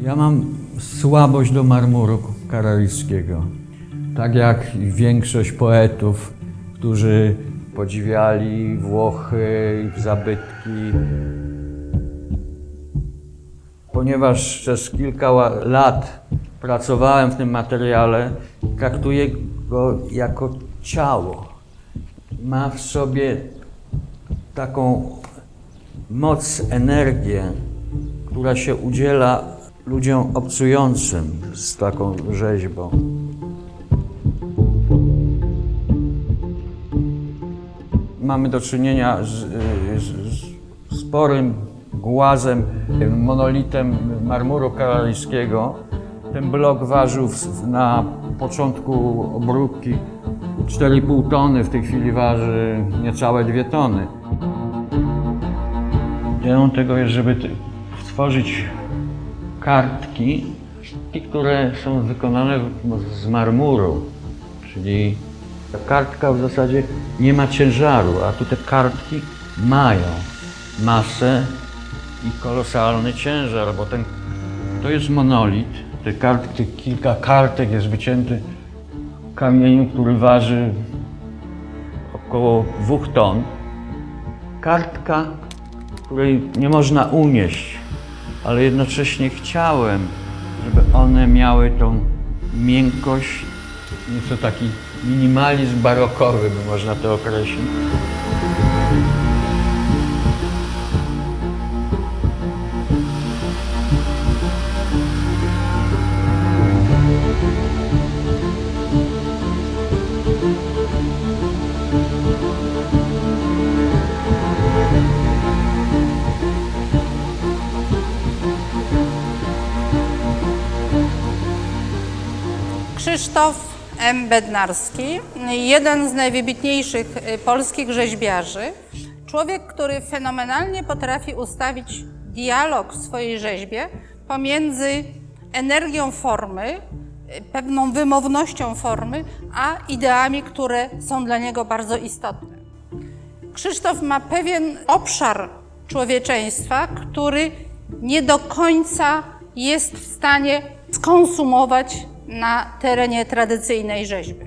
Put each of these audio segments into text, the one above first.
Ja mam słabość do marmuru karalickiego. Tak jak większość poetów, którzy podziwiali Włochy, zabytki. Ponieważ przez kilka lat pracowałem w tym materiale, traktuję go jako ciało. Ma w sobie taką moc, energię, która się udziela ludziom obcującym z taką rzeźbą. Mamy do czynienia z, z, z sporym głazem, monolitem marmuru karalijskiego. Ten blok ważył na początku obróbki 4,5 tony, w tej chwili waży niecałe 2 tony. Ideą tego jest, żeby stworzyć kartki, które są wykonane z marmuru, czyli ta kartka w zasadzie nie ma ciężaru, a tu te kartki mają masę i kolosalny ciężar, bo ten, to jest monolit, te kartki, kilka kartek jest wycięty w kamieniu, który waży około dwóch ton. Kartka, której nie można unieść, ale jednocześnie chciałem, żeby one miały tą miękkość, nieco taki minimalizm barokowy, by można to określić. Krzysztof M. Bednarski, jeden z najwybitniejszych y, polskich rzeźbiarzy. Człowiek, który fenomenalnie potrafi ustawić dialog w swojej rzeźbie pomiędzy energią formy, y, pewną wymownością formy, a ideami, które są dla niego bardzo istotne. Krzysztof ma pewien obszar człowieczeństwa, który nie do końca jest w stanie skonsumować na terenie tradycyjnej rzeźby.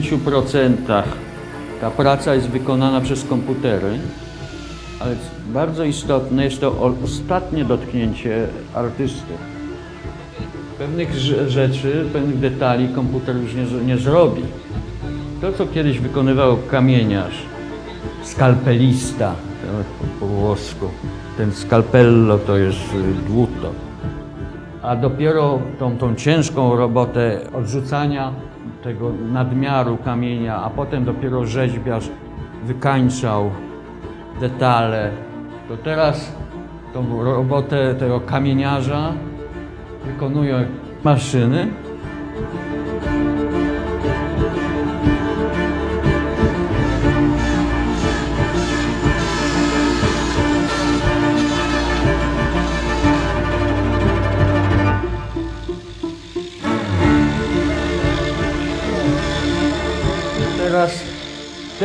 90% ta praca jest wykonana przez komputery, ale bardzo istotne jest to ostatnie dotknięcie artysty. Pewnych rze- rzeczy, pewnych detali komputer już nie, nie zrobi. To, co kiedyś wykonywał kamieniarz, skalpelista po, włosku, ten scalpello to jest y, dłuto, a dopiero tą, tą ciężką robotę odrzucania tego nadmiaru kamienia, a potem dopiero rzeźbiarz wykańczał detale, to teraz tą robotę tego kamieniarza wykonują maszyny.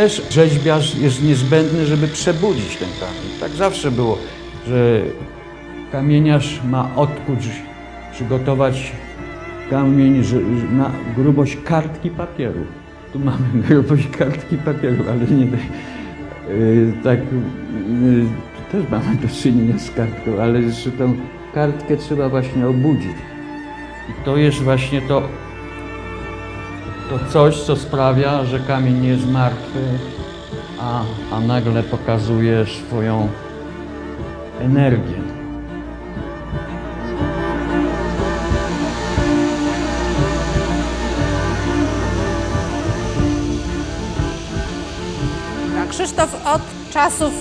Też rzeźbiarz jest niezbędny, żeby przebudzić ten kamień. Tak zawsze było, że kamieniarz ma odkuć, przygotować kamień na grubość kartki papieru. Tu mamy grubość kartki papieru, ale nie yy, tak yy, też mamy do czynienia z kartką, ale jeszcze tą kartkę trzeba właśnie obudzić. I to jest właśnie to, to coś, co sprawia, że kamień nie jest martwy, a, a nagle pokazuje swoją energię. Krzysztof od czasów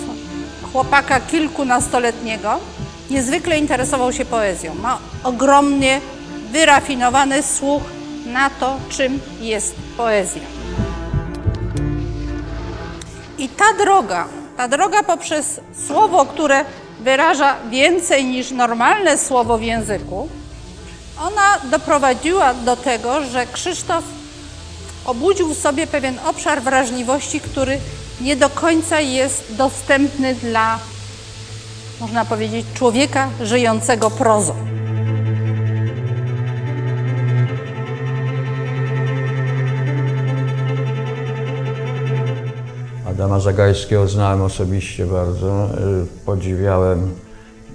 chłopaka kilkunastoletniego niezwykle interesował się poezją. Ma ogromnie wyrafinowany słuch na to, czym jest poezja. I ta droga, ta droga poprzez słowo, które wyraża więcej niż normalne słowo w języku, ona doprowadziła do tego, że Krzysztof obudził w sobie pewien obszar wrażliwości, który nie do końca jest dostępny dla, można powiedzieć, człowieka żyjącego prozą. Adama Zagajskiego znałem osobiście bardzo. y, Podziwiałem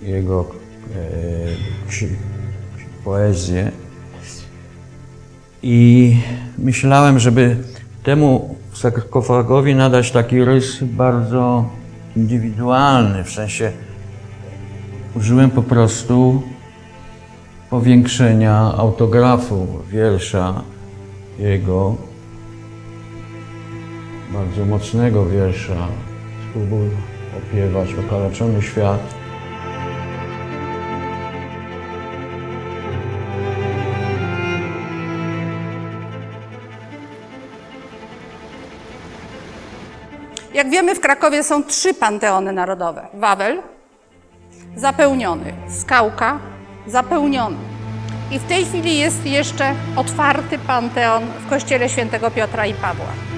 jego e, poezję. I myślałem, żeby temu sarkofagowi nadać taki rys bardzo indywidualny, w sensie użyłem po prostu powiększenia autografu wiersza jego bardzo mocnego wiersza. Spróbuj opiewać okaleczony świat. Jak wiemy, w Krakowie są trzy panteony narodowe. Wawel, zapełniony. Skałka, zapełniony. I w tej chwili jest jeszcze otwarty panteon w kościele świętego Piotra i Pawła.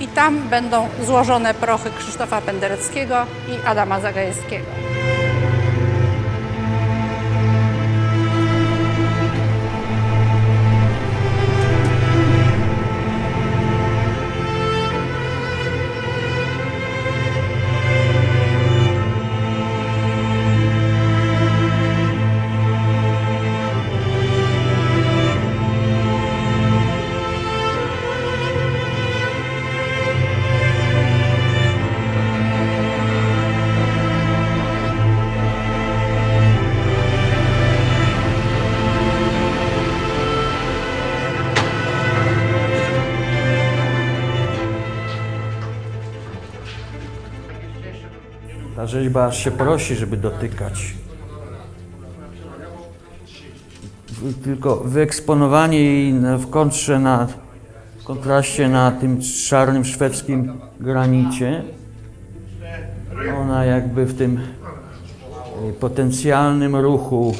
I tam będą złożone prochy Krzysztofa Pendereckiego i Adama Zagajewskiego. Rzeźba aż się prosi, żeby dotykać. Tylko wyeksponowanie jej w kontrze na, w kontraście na tym czarnym szwedzkim granicie, ona jakby w tym y, potencjalnym ruchu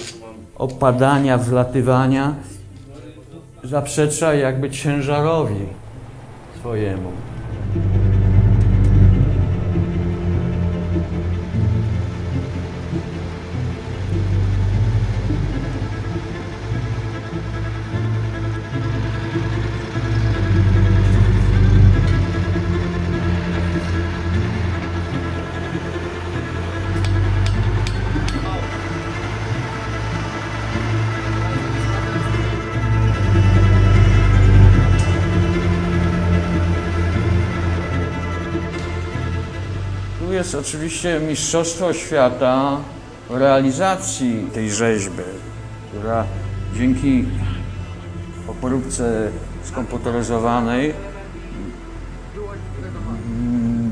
opadania, wzlatywania zaprzecza jakby ciężarowi swojemu. Jest oczywiście Mistrzostwo Świata w realizacji tej rzeźby, która dzięki poróbce skomputeryzowanej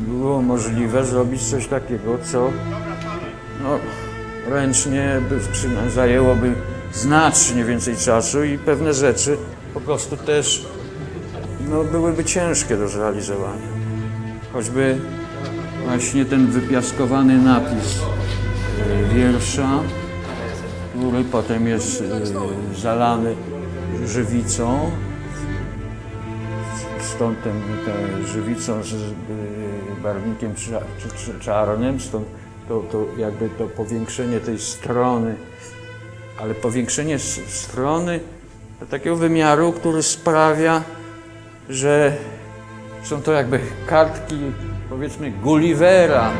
było możliwe zrobić coś takiego, co no, ręcznie by, zajęłoby znacznie więcej czasu i pewne rzeczy po prostu też no, byłyby ciężkie do zrealizowania. Choćby właśnie ten wypiaskowany napis e, wiersza, który potem jest e, zalany żywicą, stąd ten, żywicą z e, barwnikiem czarnym, stąd to, to jakby to powiększenie tej strony, ale powiększenie strony do takiego wymiaru, który sprawia, że są to jakby kartki, powiedzmy, Gullivera.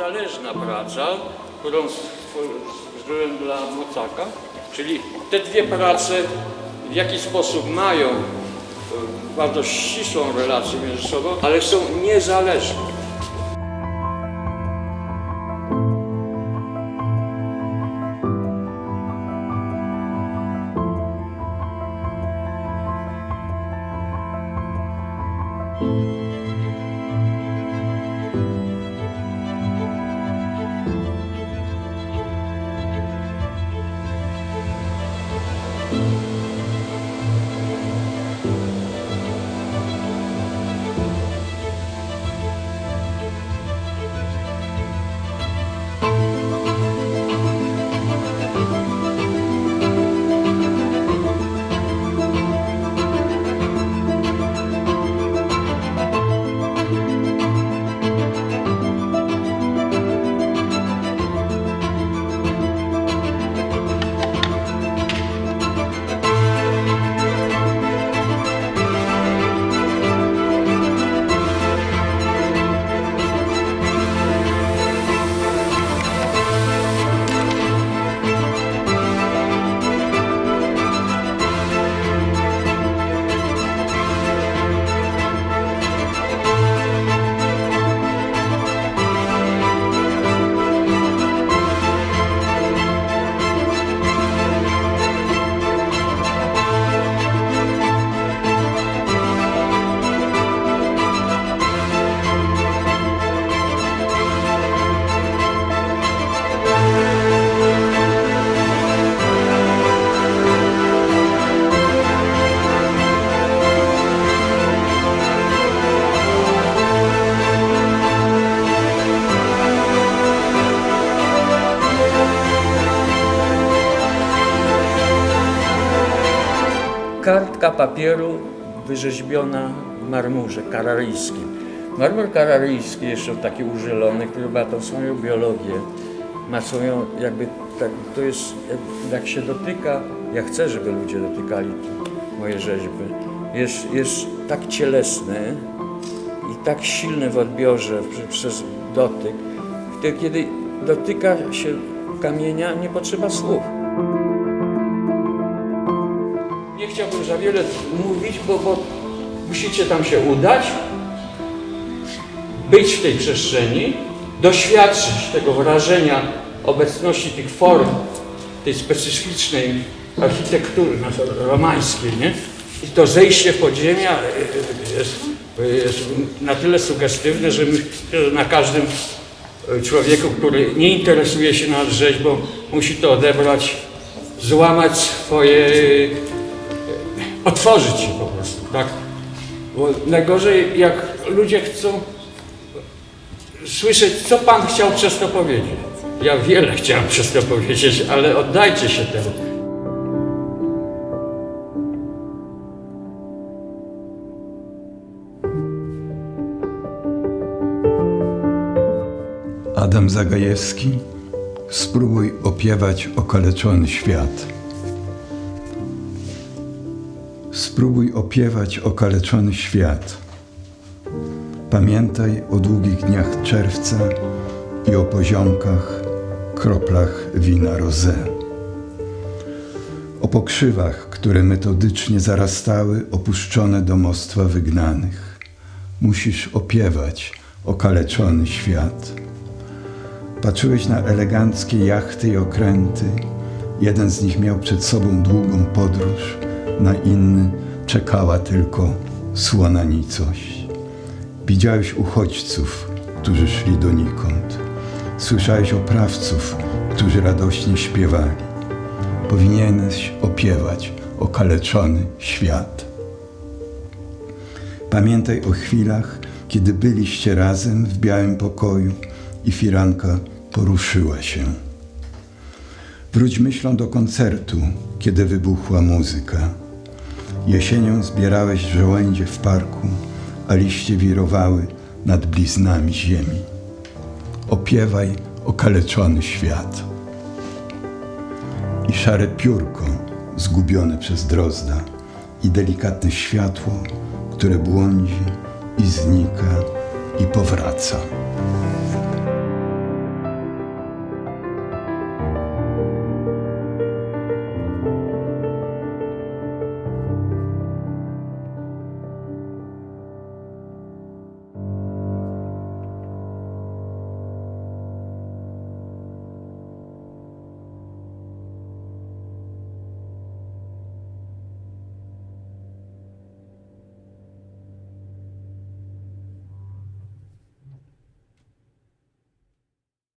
Niezależna praca, którą stworzyłem dla Mocaka. Czyli te dwie prace w jakiś sposób mają e, bardzo ścisłą relację między sobą, ale są niezależne. Kartka papieru wyrzeźbiona w marmurze kararyjskim. Marmur kararyjski, jeszcze taki użylony, który ma tą swoją biologię, ma swoją jakby, tak, to jest, jak- się dotyka, ja chcę, żeby ludzie dotykali moje rzeźby, jest, jest tak cielesne i tak silne w odbiorze prze- przez dotyk, kiedy dotyka się kamienia, nie potrzeba słów. Za wiele mówić, bo, bo musicie tam się udać, być w tej przestrzeni, doświadczyć tego wrażenia obecności tych form, tej specyficznej architektury romańskiej, nie? I to zejście podziemia e, jest, jest na tyle sugestywne, że na każdym e, człowieku, który nie interesuje się nad rzeźbą, musi to odebrać, złamać swoje otworzyć się po prostu, tak? Bo najgorzej, jak ludzie chcą słyszeć, co Pan chciał przez to powiedzieć. Ja wiele chciałem przez to powiedzieć, ale oddajcie się temu. Adam Zagajewski Spróbuj opiewać okaleczony świat. Spróbuj opiewać okaleczony świat. Pamiętaj o długich dniach czerwca i o poziomkach, kroplach wina rosé. O pokrzywach, które metodycznie zarastały opuszczone domostwa wygnanych. Musisz opiewać okaleczony świat. Patrzyłeś na eleganckie jachty i okręty. Jeden z nich miał przed sobą długą podróż, na inny czekała tylko słona nicość. Widziałeś uchodźców, którzy szli donikąd. Słyszałeś oprawców, którzy radośnie śpiewali. Powinieneś opiewać okaleczony świat. Pamiętaj o chwilach, kiedy byliście razem w białym pokoju i firanka poruszyła się. Wróć myślą do koncertu, kiedy wybuchła muzyka. Jesienią zbierałeś żołędzie w parku, a liście wirowały nad bliznami ziemi. Opiewaj okaleczony świat. I szare piórko zgubione przez drozda, i delikatne światło, które błądzi i znika i powraca.